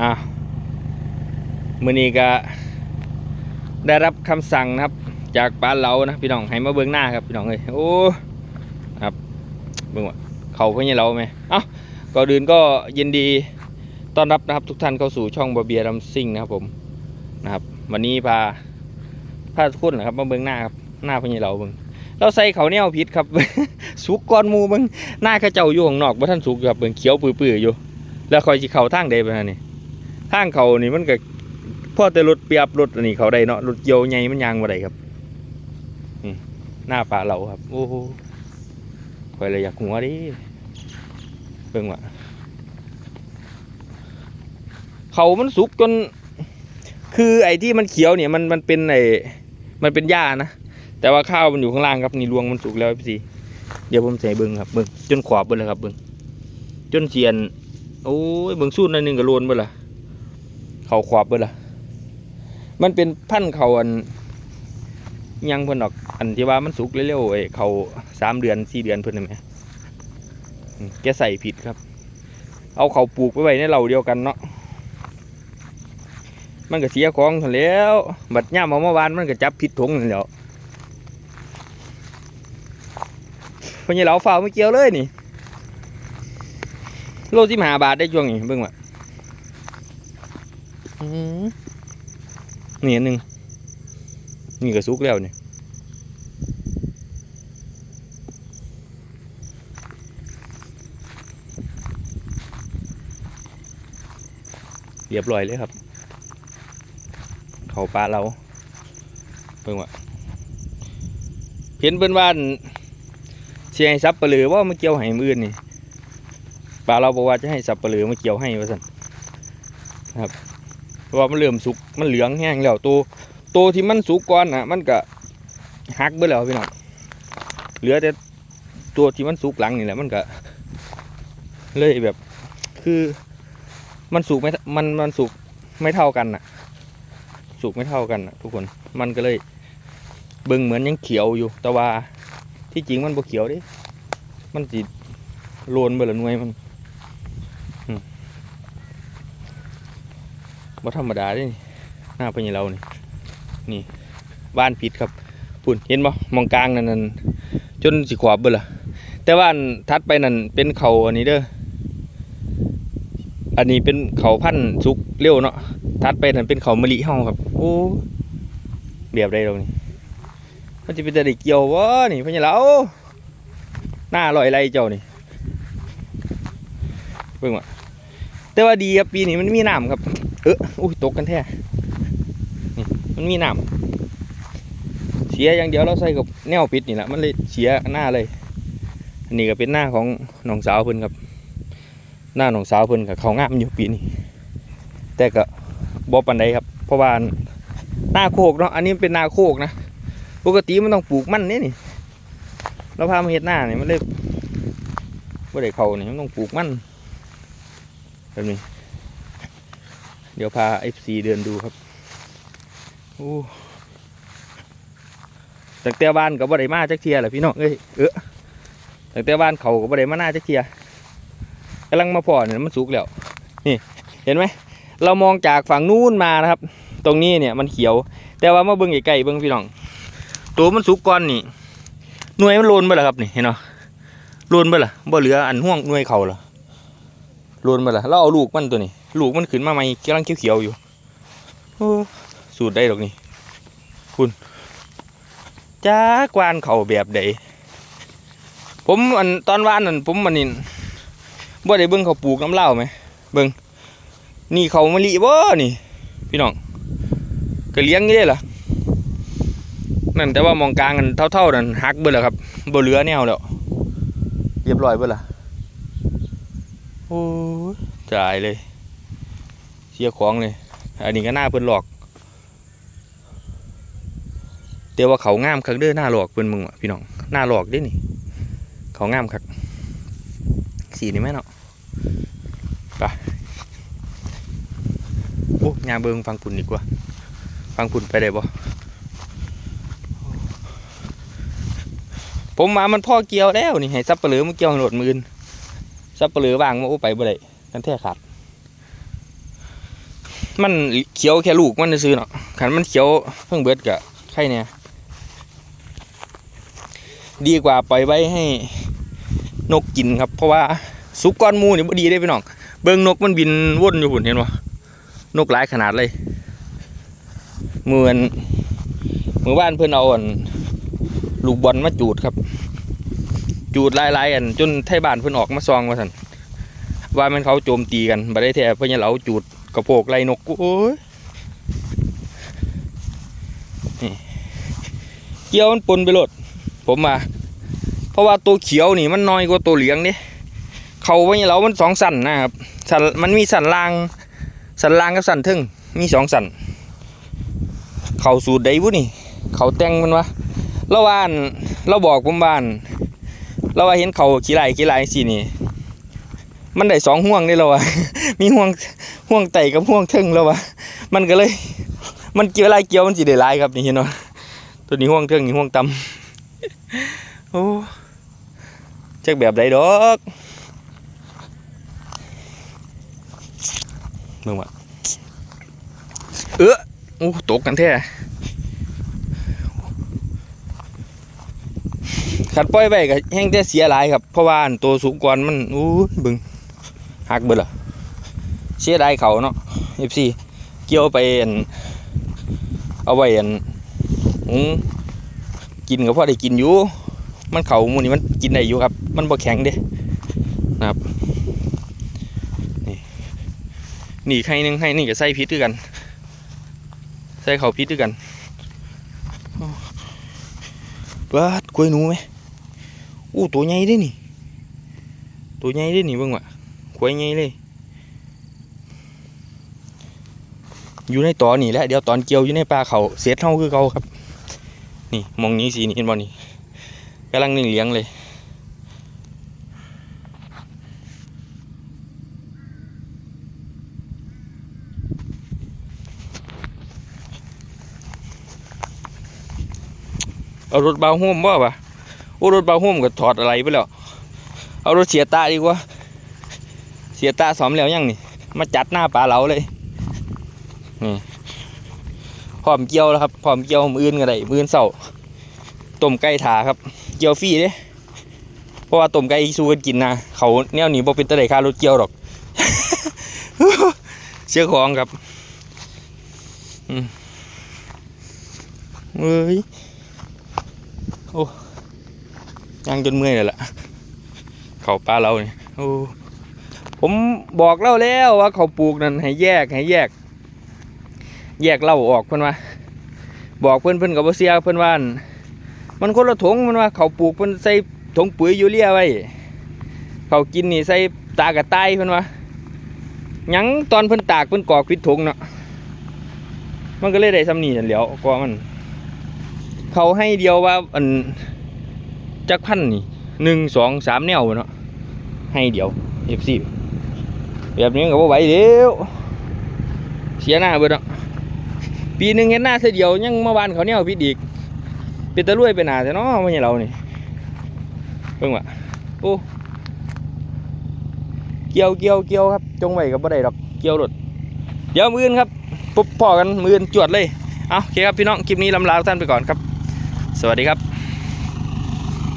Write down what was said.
อะมือนี้ก็ได้รับคำสั่งนะครับ จากป้านเรานะพี่น้องให้มาเบิ่งหน้าครับพี่น้องเอ้ยโอ้ครับเบิ่งว่าเขาเพิ่อนเราไหมเอ้าก่อนอื่นก็ยินดีต้อนรับนะครับทุกท่านเข้าสู่ช่องบาเบียรัมซิ่งนะครับผมนะครับ วันนี้พาพาทุกคนนะครับมาเบิ่งหน้าครับหน้าเพิ่อนเราเบิ่งเราใส่เขาเนี่ยวพิษครับ สุกก้อนมูเบิ่งหน้าเขาเจ้าอยู่ข้างนอกบ่ทันสุกครับเบิ่งเขียวปื้อๆอยู่ แล้วคอยสิเข้าทางใดบ่ฮะนี่ ทางเขานี่มันก็พ่อแต่รถเปียบรถอันนี้เขาได้เนาะรถเกี่ยวใหญ่มันยางบ่ได้ครับนี่หน้าป่าเราครับ โอ้โหคอยเลยอยากหัวดิเบิ่งว่าเขามันสุกจน คือไอ้ที่มันเขียวเนี่ยมันมันเป็นไอ้มันเป็นหญ้านะแต่ว่าข้าวมันอยู่ข้างล่างครับนี่รวงมันสุกแล้วพี่สีเดี๋ยวผมใส่เบิ่งครับเบิ่งจนขวบเบิ่งเลยครับเบิ่งจนเสียน โอ้ยเบิ่งสูตรนั่นนึงก็โลนเบ่ล่ะ เขาขวบเบ่ล่ะมันเป็นพันธุ์เขาอันยังเพิ่นออกอันที่ว่ามันสุกเร็วๆไอ้เขาสามเดือนสี่เดือนเพิ่นน่ะแหมแกใส่ผิดครับ เอาเขาปลูกไว้ไว้ในเหล่าเดียวกันเนาะมันก็เสียของแล้วบัดย่ามเอามาวานมันก็จับผิดถุงนั่นแหล้วเพิ่นอย่าเหลาฝ้าไม่เกี่ยวเลยนี่ โลสิบห้าบาทได้ช่วงนี้เบิ่งว่าอื้อหือ นี่อันหนึ่งนี่ก็สุกแล้วเนี่ยเรียบร้อยเลยครับ เขาปลาเราเบิ่งว่าเห็นเบิ่นว่านเสียให้ซับปะเหลือว่ามาเกี่ยวให้มืออนนี่ปลาเราบอกว่าจะให้สับปะเหลือมาเกี่ยวให้ว่าสันครับ เพราะว่ามันเริ่มสุกมันเหลืองแห้งแล้วตัวตัวที่มันสุกก่อนอะมันก็หักเบิดแล้วพี่น้องเหลือแต่ตัวที่มันสุกหลังนี่แหละมันก็ เลยแบบ คือมันสุกไม่มันมันสุกไม่เท่ากันน่ะ สุกไม่เท่ากันน่ะ ทุกคนมันก็เลยเบิ่งเหมือนยังเขียวอยู่ แต่ว่าที่จริงมันบ่เขียวดิมันสิโลนเบลหน่วยมันอืม บ่ธรรมดาเด้นี่หน้าพญเรานี่นี่บ้านผิดครับปุ่นเห็นบ่มองกลางนั่นนั่นจนสิขวบเบอร์ละแต่ว่าทัดไปนั่นเป็นเขาอันนี้เด้ออันนี้เป็นเขาพันธุ์สุกเร็วเนาะทัดไปนั่นเป็นเขามะลิเฮาครับ โอ้เบียบได้ตรงนี้มันจะเป็นแต่ได้เกี่ยววะนี่พญเราหน้าลอยไรเจ้านี่เบิ่งว่าแต่ว่าดีครับปีนี้มันมีน้ำครับ อออุ้ยตกกันแท้นี่มันมีน้ำเสียอย่างเดียวเราใส่กับแนวปิดนี่แหละมันเลยเสียหน้าเลยอันนี้ก็เป็นหน้าของน้องสาวเพิ่นครับ หน้าน้องสาวเพิ่นกับเขางามอยู่ปีนี้แต่ก็บ่ปานใดครับ เพราะว่าหน้าโคกเนาะอันนี้เป็นหน้าโคกนะปกติมันต้องปลูกมันนี่นี่เราพามาเฮ็ดหน้านี่มันเลยบ่ได้เข้านี่มันต้องปลูกมันแบบนี้ เดี๋ยวพา FC เดินดูครับโอ้ตั้งแต่บ้านกับบ่ได้มาจักเทียแหละพี่น้องเอ้ยเออตั้งแต่บ้านเขากับบ่ได้มาหน้าจักเทียกำลังมาพอเนี่ยมันสุกแล้วนี่เห็นไหมเรามองจากฝั่งนู้นมานะครับ ตรงนี้เนี่ยมันเขียว แต่ว่ามาเบิ่งใกล้ๆเบิ่งพี่น้อง ตัวมันสุกก่อนนี่หน่วยมันโลนไปแล้วครับนี่เห็นเนาะโลนไปละบ่เหลืออันห่วงหน่วยเขาเหรอโลนมาละเราเอาลูกมันตัวนี้ ลูกมันขึ้นมาใหม่กำลังเขียวๆอยู่โอ้สูตรได้หรอกนี่ คุณจ้ากวานเขาแบบใดผมอันตอนวานนั่นผมมันนี่บ่ได้เบิ่งเขาปลูกน้ำเหล้าไหมเบิ่งนี่เขามะลิบ่นี่ พี่น้องก็เลี้ยงนี่ได้ล่ะนั่นแต่ว่ามองกลางกันเท่าๆนั่นหักเบิดแล้วครับบ่เหลือแนวแล้วเรียบร้อยเบิดละโอ้ยจ่ายเลย สียของเลยอันนี้ก็หน้าเพิ่นหลอกแต่ว่าเขางามคักเด้อหน้าหลอกเพิ่นมึงว่ะพี่น้องหน้าหลอกด้นี่ เขางามคักสีนี่แม่เนาะไปโอ้ยาเบิงฟังปุ่นดีกว่า ฟังปุ่นไปได้บ่ผมมามันพ่อเกี่ยวแล้วนี่ให้ซับเปลือมาเกี่ยวห้โหลดมือนซับเปลือวางมาโอ้ไปบ่ได้กันแท้ขาด มันเขียวแค่ลูกมันซื้อเนาะขันมันเขียวเพิ่งเบิดกะไข่เนี่ยดีกว่าปล่อยไว้ให้นกกินครับ เพราะว่าสุกก้อนมูนี่บ่ดีได้พี่น้องเบิ่งนกมันบินว่นอยู่หุ่นเห็นบ่นกหลายขนาดเลยเหมือนมือบ้านเพื่อนเอาอันลูกบอลมาจูดครับ จูดลายๆอันจนไทบ้านเพื่อนออกมาซองมาสันว่ามันเขาโจมตีกันบ่ได้แท้เพื่อนเหลาจูด ระโปกไล่นกโอ้ยนี่เกี่ยวมันปนไปโลดผมมา เพราะว่าตัวเขียวนี่มันน้อยกว่าตัวเหลืองนี่เขาเพื่อนเหลามันสองสันนะครับสันมันมีสันล่าง สันล่างกับสันทึ่งมีสองสันเขาสูตรใดบุนี่ เขาแต่งมันวะเราว่านเราบอกผมบ้านเราว่าเห็นเขาขี้ไหลขี้ไหลสินี่ มันได้สองห่วงได้แล้ววะมีห่วง ห่วงไตกับห่วงทึ่งแล้ววะมันก็เลย มันเกี่ยวอะไรเกี่ยวมันสิได้ลายครับนี่เห็นเนาะตัวนี้ห่วงทึ่งนี่ห่วงต่ำโอ้จักแบบใดดอกมึงวะเออโอ้ตกกันแท้ขัดปล่อยไปก็แห้งแต่เสียหลายครับเพราะว่านตัวสูงกว่ามันอู้ยบึงหักเบิดเหรอ เสียดายเขาเนาะเอฟซีเกี่ยวไปอันเอาไว้อันหงกินก็พอได้กินอยู่ มันเขามูนี่มันกินได้อยู่ครับ มันบ่แข็งเด้นะครับ นี่นี่ให้หนึงให้นี่ก็ใส่พิษด้วยกัน ใส่เขาพิษด้วยกันบิดกล้วยหนูไหมอู้ตัวใหญ่ด้นี่ ตัวใหญ่ด้นี่เบิ่งว่ะกล้วยใหญ่เลย อยู่ในตอนี่แหละเดี๋ยวตอนเกี่ยวอยู่ในป่าเขาเสียเท่าคือเขาครับ นี่มองนี้สีนี่เห็นบ่นี่กำลังนึ่งเลี้ยงเลยเอารถเบาห่มบ่ปะโอ้รถเบาห่มก็ถอดอะไรไปแล้ว เอารถเสียตาดีกว่า เสียตาสอมแล้วยังนี่ มาจัดหน้าปลาเหลาเลย นี่พร้อมเกี่ยวแล้วครับพร้อมเกี่ยวมืออื่นก็ได้มืออื่นเสาต้มไก่ถาครับ เกี่ยวฟรีเด้เพราะว่าต้มไก่สู้กันกินนะเขาแนวนี้บ่เป็นตะไดค่ารถเกี่ยวหรอกเชื่อของครับเอืมเอ้ยย่างจนเมื่อยเลยล่ะ เขาปลาเราเนี่ยโอ้ผมบอกเล่าแล้วว่าเขาปลูกนั่นให้แยกให้แยก แยกเหล่าออกเพื่อนว่าบอกเพื่อนเพื่อนกับเสียเพื่อนว่าอั่นมันคนละถงมันว่าเขาปลูกเพื่อนใส่ถงปุ๋ยยูเรียไว้เขากินนี่ใส่ตากระต่ายเพื่อนว่ายังตอนเพื่อนตากเพื่อนกอกพิดถงเนาะมันก็เลยได้ซ้ำนีนั่นแหล้วก็มัน เขาให้เดียวว่าอันจักพันนี่หนึ่งสองสามแนวเนาะให้เดียวเอฟซีแบบนี้ก็บ่ไหวเดียวเสียหน้าเบิดเนาะ ปีหนึ่งเห็นหน้าเสียเดียวยังเมื่อวานเขาเนี่ยพี่ดีกเป็นตะลุยไปหนาแต่เนาะไม่ใช่เรานี่เพิ่งว่าโอ้เกี่ยวเกี่ยวเกี่ยวครับ จงไว้กับบ่ได้ดอกเกี่ยวรถเดี๋ยวมือนครับปุ๊บพอกันมืออนจวดเลยเอาโอเคครับพี่น้องคลิปนี้ลำลาทุกท่านไปก่อนครับ สวัสดีครับ